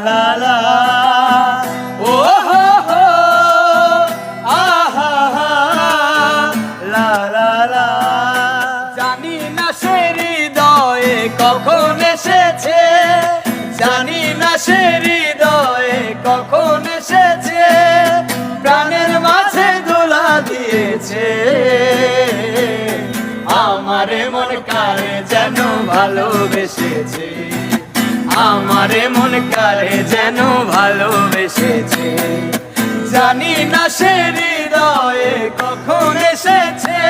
la la oh ho ho ah ha জানি না সে হৃদয়ে কখন এসেছে। জানি না সে হৃদয়ে কখন এসেছে। প্রাণের মাঝে দোলা দিয়েছে। আমার মন কারে যেন ভালোবেসেছে। আমারে মন কারে যেন ভালোবেসেছে। জানি না সে হৃদয়ে কখন এসেছে।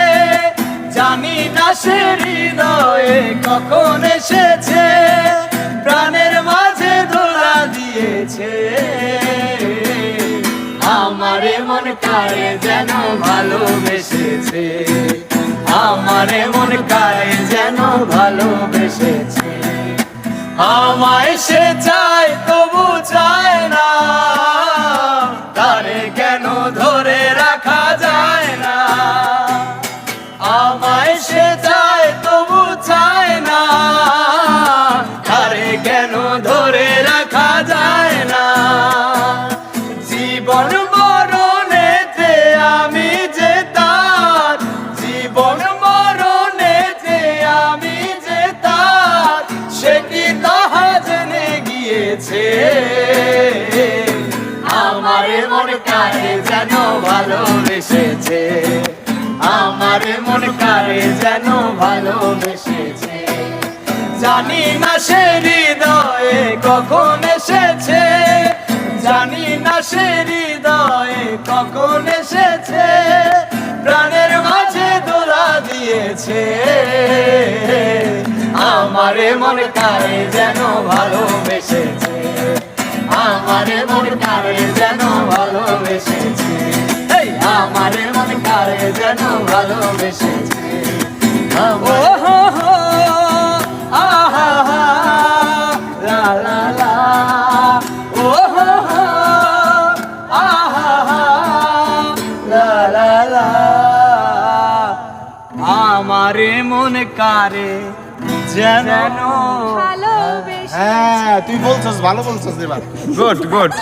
জানি না সে হৃদয়ে কখন এসেছে। প্রাণের মাঝে ধরা দিয়েছে। আমারে মন কারে যেন ভালোবেসেছে। আমারে মন কারে যেন ভালোবেসেছে। আমায় সে চায়, তবু চায় না। তারে কেন ধরে রাখা যায় না? আমায় সে চায়, তবু চায় না। তারে কেন ধরে রাখা যায় না? জীবন মরণেতে আমি যে গিয়েছে আমারে মন কারে যেন ভালোবেসেছে। আমারে মন কারে যেন ভালোবেসেছে। জানি না সে হৃদয়ে কখন এসেছে। জানি না সে হৃদয়ে কখন এসেছে। প্রাণের মাঝে দোলা দিয়েছে। আমারে মন কারে যেন ভালোবেসেছে। আমারে মন কারে যেন ভালোবেসেছে? আমারে মন কারে যেন ভালোবেসেছে? আমারে মন কারে যেন ভালোবেসে হ্যাঁ। তুই বলছস ভালো বলছস এবার। Good good